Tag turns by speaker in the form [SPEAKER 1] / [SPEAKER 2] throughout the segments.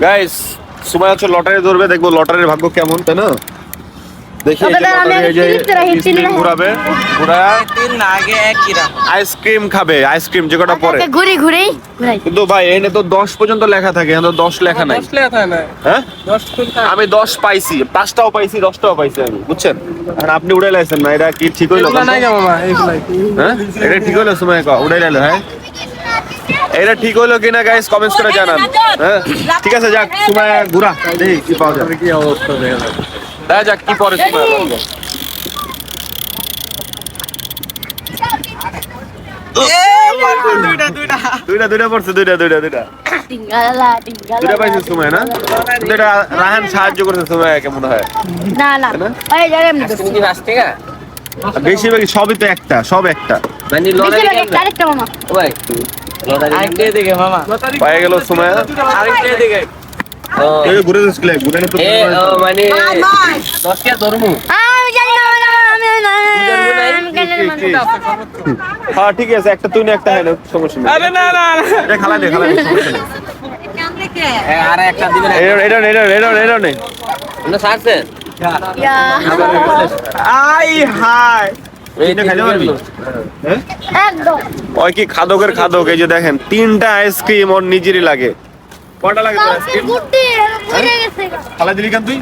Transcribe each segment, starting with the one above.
[SPEAKER 1] Guys সময় হচ্ছে lottery ধরবে দেখব লটারির ভাগ্য কেমন তাই না? দেখি। ঘুরাবে আইসক্রিম খাবে আইসক্রিম যে কটা পরে।
[SPEAKER 2] ঘুরি ঘুরি
[SPEAKER 1] কিন্তু ভাই এনে তো দশ পর্যন্ত লেখা থাকে এখানে তো দশ লেখা নাই। হ্যাঁ? আমি দশ পাইছি পাঁচটাও পাইছি দশটাও পাইছি আমি বুঝছেন? আর আপনি উড়াই লাইছেন না এটা কি ঠিক হইল
[SPEAKER 3] নাই
[SPEAKER 1] হ্যাঁ? এটা ঠিক হইল সময় ক উড়ে লাইলো হ্যাঁ? এটা ঠিক হইল কিনা গাইস কমেন্টস করে জানান। হ্যাঁ? ঠিক আছে যাক সময় ঘুরা। দেখি কি পাওয়া যায়।
[SPEAKER 3] কি অবস্থা দেখা যায়
[SPEAKER 1] দেখা যাক কি পরে
[SPEAKER 3] দুইটা দুইটা
[SPEAKER 1] দুইটা দুইটা পড়ছে দুইটা দুইটা দুইটা।
[SPEAKER 2] টিঙ্গালা টিঙ্গালা
[SPEAKER 1] দুইটা পাইছে সময় না? কিন্তু এটা রাহান সাহায্য করছে সময় কেমন হয়।
[SPEAKER 2] না না।
[SPEAKER 1] তাই না?
[SPEAKER 2] ওই যারে এমনি করছি।
[SPEAKER 3] তুমি কি পাঁচ টাকা
[SPEAKER 1] বেশিরভাগ সবই তো একটা সব একটা।
[SPEAKER 3] মানে
[SPEAKER 2] একটা মামা।
[SPEAKER 3] ভাই।
[SPEAKER 1] পায়ে গেল সময় ঘুরে ঘুরে
[SPEAKER 3] মানে দশ ধরমু।
[SPEAKER 2] আমি জানি না আমি জানি না, আমি জানি না, আমি জানি না, আমি জানি না।
[SPEAKER 1] হ্যাঁ ঠিক আছে একটা তুই একটা হয় সমস্যা নেই।
[SPEAKER 3] আরে না না
[SPEAKER 1] এটা খালা নে খালা নে সমস্যা নেই।
[SPEAKER 3] আর একটা দিবেন
[SPEAKER 1] এটা এটা এটা এটা এটা
[SPEAKER 3] না। ছাড়ছেন আই হাই
[SPEAKER 1] হ্যাঁ?
[SPEAKER 2] একদম।
[SPEAKER 1] ওই কি খাদকের খাদক এই যে দেখেন তিনটা আইসক্রিম ওর নিজেরই লাগে। কটা লাগে তোর আইসক্রিম?
[SPEAKER 2] গুটি ঘুরে গেছে।
[SPEAKER 1] খালা দিলি কেন তুই?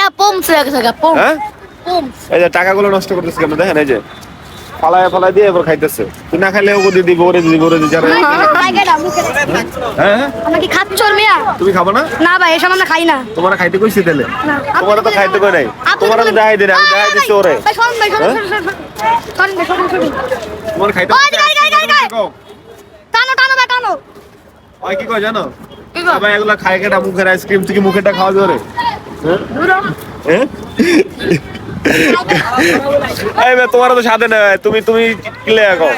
[SPEAKER 2] না পমস হয়ে গেছে
[SPEAKER 1] হ্যাঁ? এই যে টাকাগুলো নষ্ট করতেছে কেন? দেখেন এই যে ফালায় ফালায় দিয়ে এবার খাইতেছে। তুই না খাইলে ওকে দিবি ওরে দিবি ওরে হ্যাঁ? হ্যাঁ?
[SPEAKER 2] খাচ্ছ মিয়া?
[SPEAKER 1] তুমি খাব না?
[SPEAKER 2] না ভাই এসব আমরা খাই না।
[SPEAKER 1] তোমার খাইতে কইছি তাহলে?
[SPEAKER 2] না।
[SPEAKER 1] তোমার তো খাইতে কই নাই? তোমার
[SPEAKER 2] বলেন-
[SPEAKER 1] দেখাই দিন আমি দেখাই দিচ্ছি ওরে হ্যাঁ? তোমার খাইতে
[SPEAKER 2] ওই, গাই, গাই, গাই, গাই। টানো, টানো ভাই, টানো।
[SPEAKER 1] ওই কি কয় জানো? ভাই খাই কেটা মুখের আইসক্রিম থেকে মুখেরটা খাওয়া যাবে
[SPEAKER 2] দূরো।
[SPEAKER 1] হ্যাঁ এই বে তোমার তো সাথে না তুমি তুমি কিলে এখন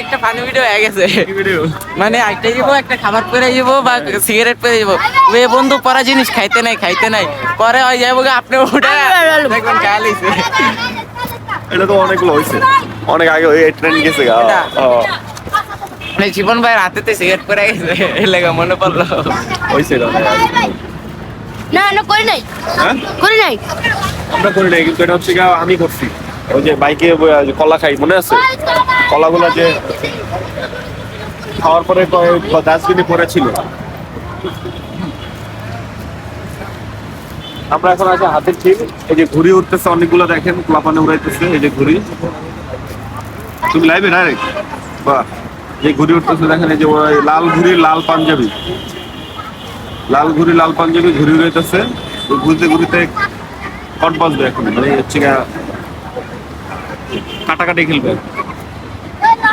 [SPEAKER 3] একটা ফানি ভিডিও হয়ে গেছে। মানে একটা যাব একটা খাবার পরে যাব বা সিগারেট পরে যাব এ বন্ধু পরা জিনিস খাইতে নাই খাইতে নাই। পরে ওই যাব গা আপনি ওটা দেখবেন গায়ে
[SPEAKER 1] এটা তো অনেকগুলো হইছে। অনেক আগে এই ট্রেন গেছে গা।
[SPEAKER 3] মানে জীবন ভাই রাতেতে সিগারেট পরে গেছে এর লেগে মনে পড়ল।
[SPEAKER 1] আগে।
[SPEAKER 2] না, না, করি নাই।
[SPEAKER 1] হ্যাঁ?
[SPEAKER 2] করি নাই।
[SPEAKER 1] আমরা করি নাই কিন্তু এটা হচ্ছে গা আমি করছি। ওই যে বাইকে কলা খাই মনে আছে? কলাগুলো যে খাওয়ার পরে ডাস্টবিনে পড়ে ছিল আমরা এখন আছে হাতের ঠিক এই যে ঘুড়ি উঠতেছে, অনেকগুলো দেখেন, ক্লাপানে উড়াইতেছে এই যে ঘুড়ি। তুমি লাইবে ডাইরেক্ট বাহ, যে ঘুড়ি উঠতেছে, দেখেন এই যে লাল ঘুড়ি, লাল পাঞ্জাবি। লাল ঘুড়ি, লাল পাঞ্জাবি, ঘুড়ি উড়াইতেছে। ঘুরতে ঘুরতে কট বাজবে এখন মানে হচ্ছে কাটাকাটি খেলবে।